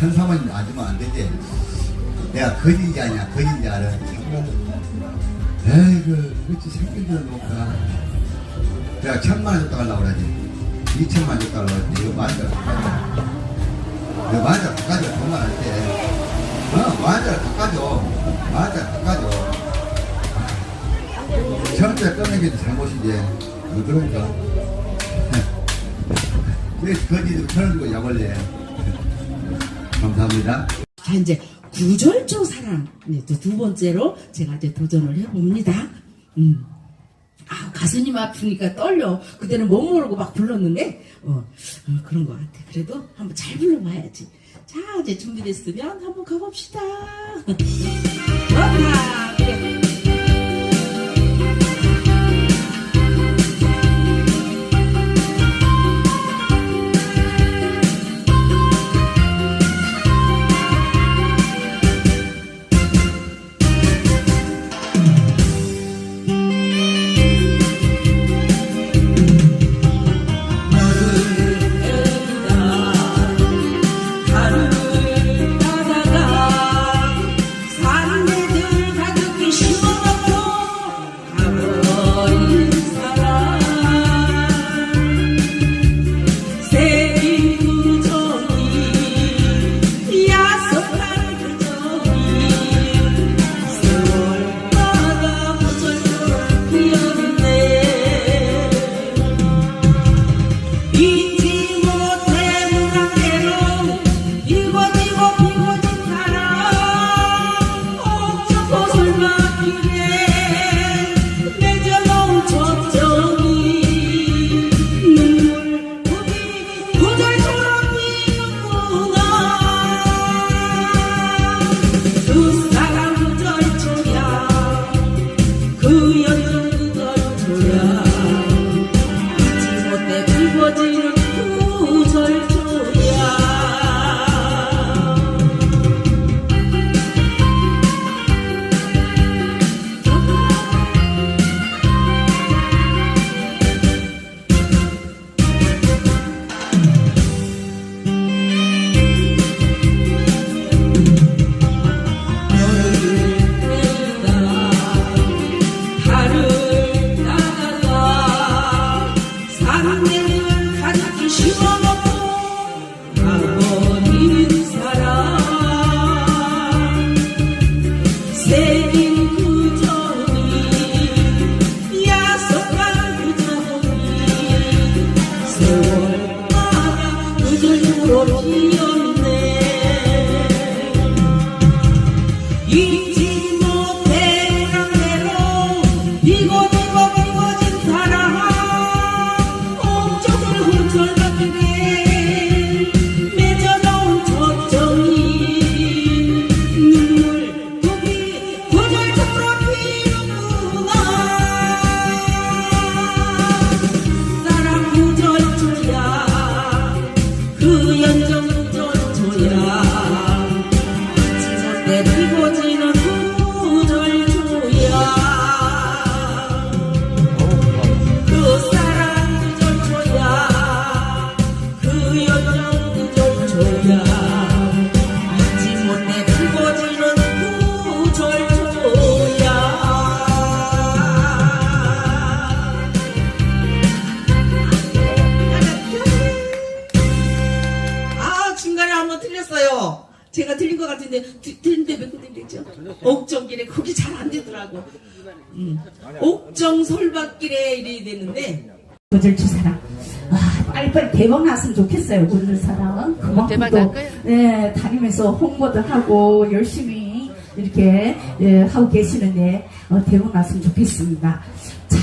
천삼원 아주면 안 되지. 내가 거진지 아니야, 거진지 알아. 에이그, 그렇지, 생긴 줄 놓까. 내가 천만 원 줬다 가려고 그러지. 이천만 원 줬다 가려고 그러지. 이거 줬다 너 만자 바꿔줘 정말 안돼 어 만자 바꿔줘 만자 바꿔줘 처음에 꺼내는 게 잘못이지 어, 그러니까 왜 거지도 천을 주고 약올래 감사합니다 자 이제 구절조 사랑 네, 또두 번째로 제가 이제 도전을 해봅니다. 음. 아 가수님 앞이니까 떨려. 그때는 못 모르고 막 불렀는데 어, 어, 그런 것 같아. 그래도 한번 잘 불러봐야지. 자 이제 준비됐으면 한번 가봅시다. 원하 옥정길에 그게 잘 안 되더라고. 음. 옥정 설밭길에 이래야 되는데 구절주 사랑. 와, 빨리빨리 대박 났으면 좋겠어요, 구절주 사랑은. 그만큼 대박 또? 예, 다니면서 홍보도 하고, 열심히 이렇게, 예, 하고 계시는데, 어, 대박 났으면 좋겠습니다. 자,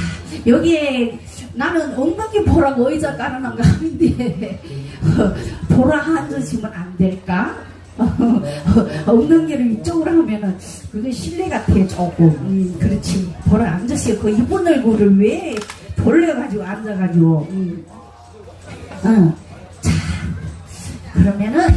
여기에, 나는 엉덩이 보라고 의자 깔아놓은 거 아닌데, 어, 보라 앉으시면 안 될까? 엉덩이를 이쪽으로 하면은 그게 실례 같아 조금 음, 그렇지 보라 앉으시고 그 이쁜 얼굴을 왜 돌려가지고 앉아가지고 음. 어. 자 그러면은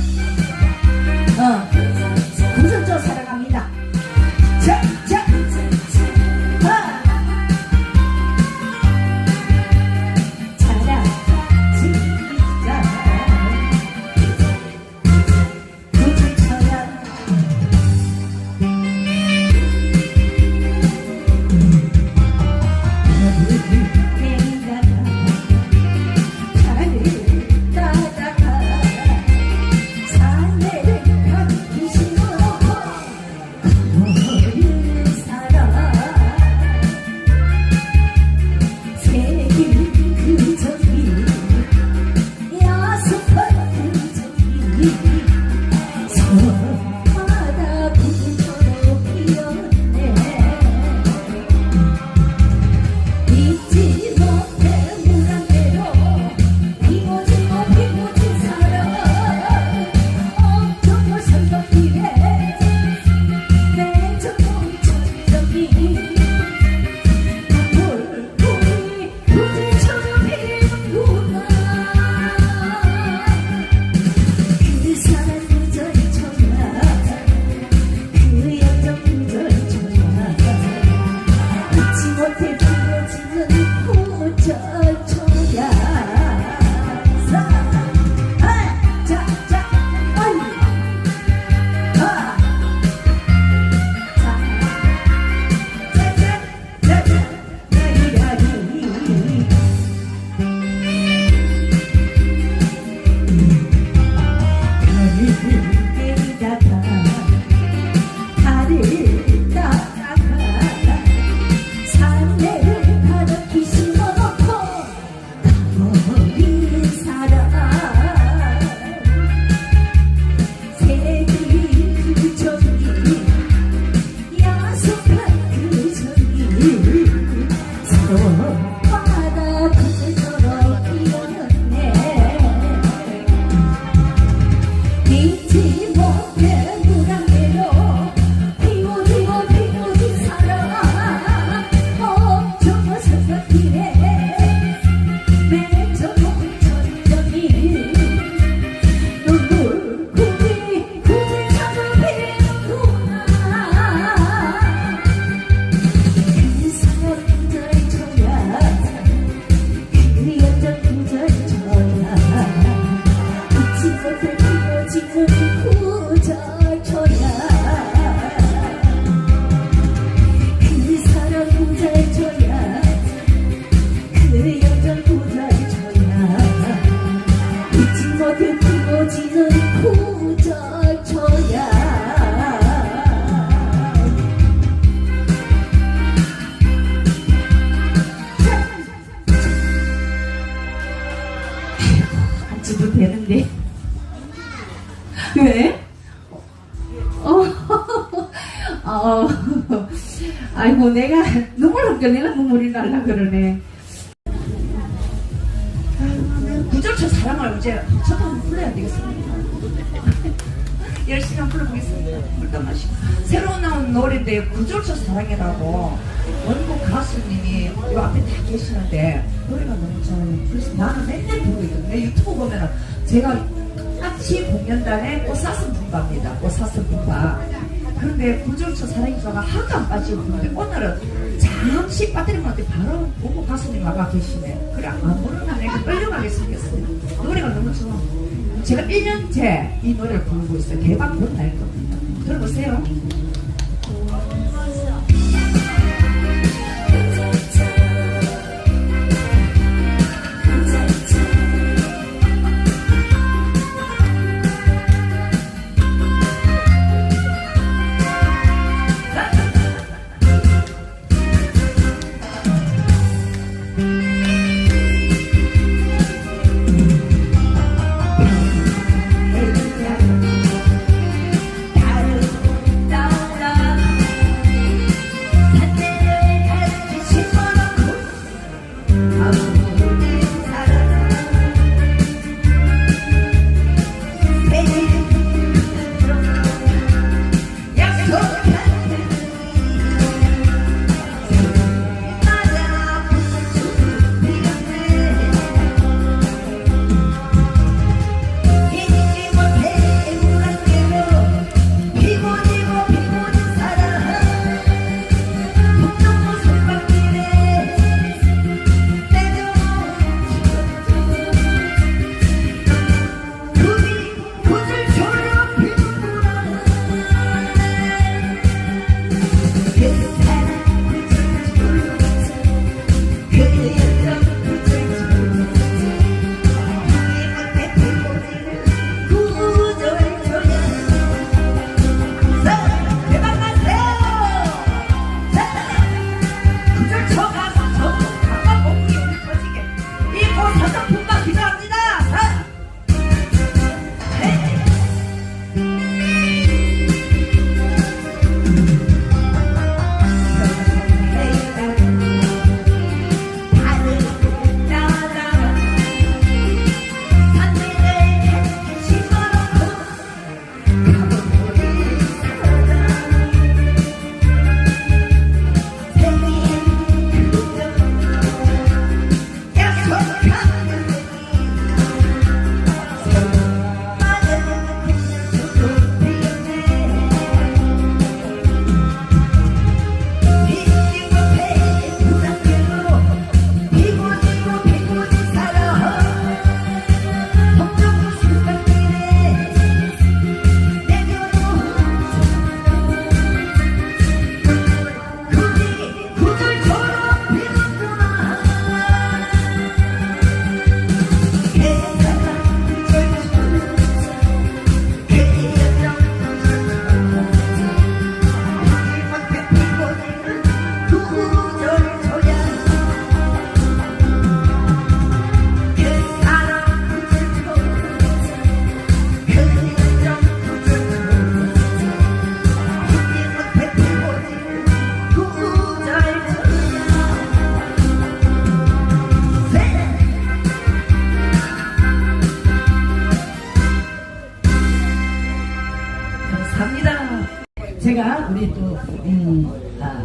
구절쳐 사랑을 이제 저도 한번 불러야 되겠습니다. 열심히 한번 불러보겠습니다. 물도 마시고. 새로 나온 노래인데 구절쳐 사랑이라고 원곡 가수님이 이 앞에 다 계시는데 노래가 너무 좋아요. 그래서 나는 맨날 부르고 있거든요. 유튜브 보면은 제가 같이 공연단에 꽃사슴 분바입니다. 꽃사슴 분바. 그런데 구절쳐 사랑이 좋아가 하나도 안 빠지고 그런데 오늘은 잠시 빠뜨리면 바로 보고 가수님 와가 계시네. 그래 안 부르면 내 가 끌려가게 생겼어요. 노래가 너무 좋아. 제가 1년째 이 노래를 부르고 있어요. 대박 본날 겁니다. 들어보세요.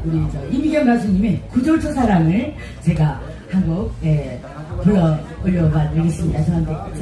우리 저 이미경 가수님의 구절초 사랑을 제가 한곡 예, 불러 올려봐 드리겠습니다. 저한테 그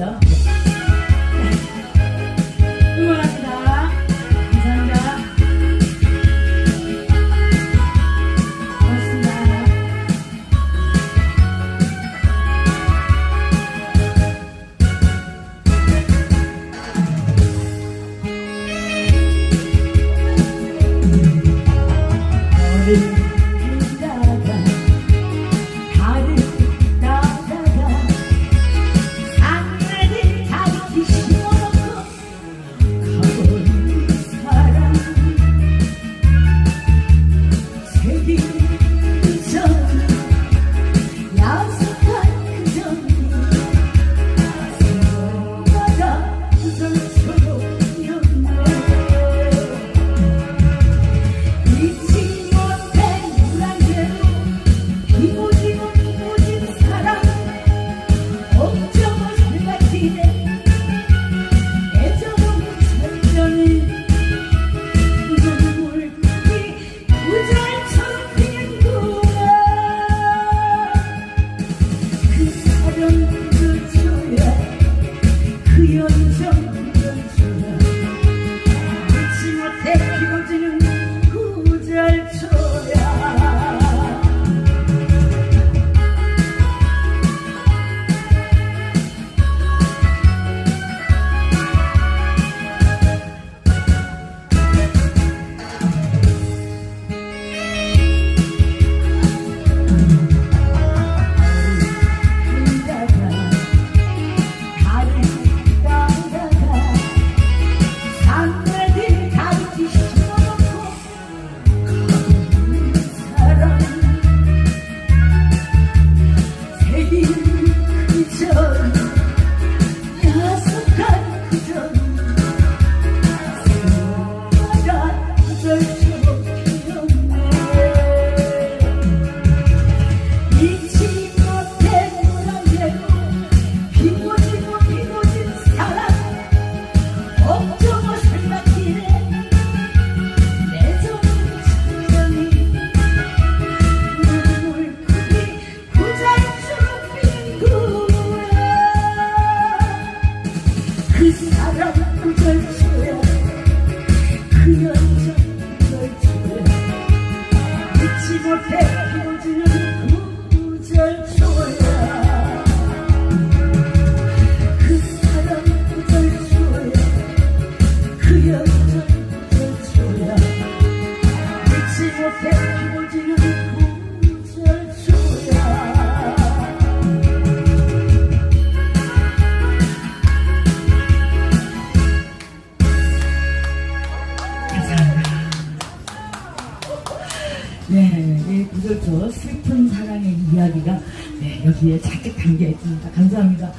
네, 이 구절초 슬픈 사랑의 이야기가 네, 여기에 작게 담겨 있습니다. 감사합니다.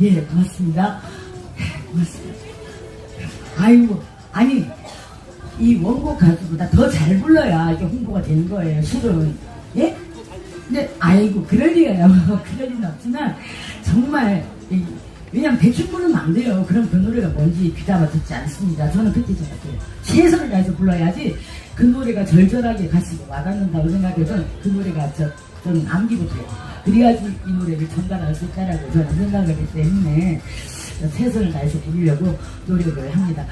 예, 고맙습니다. 네, 고맙습니다. 아이고, 아니, 이 원곡 가수보다 더 잘 불러야 이게 홍보가 되는 거예요, 실은. 예? 근데, 아이고, 그럴 리가요. 그럴 리는 없지만, 정말, 이, 왜냐면 대충 부르면 안 돼요. 그럼 그 노래가 뭔지 귀담아 듣지 않습니다. 저는 그때 생각해요. 최선을 다해서 불러야지 그 노래가 절절하게 가슴에 와닿는다고 생각해서 그 노래가 저, 좀 남기고 돼요. 그래야지 이 노래를 전달할 수 있다라고 저는 생각을 하기 때문에 최선을 다해서 부르려고 노력을 합니다.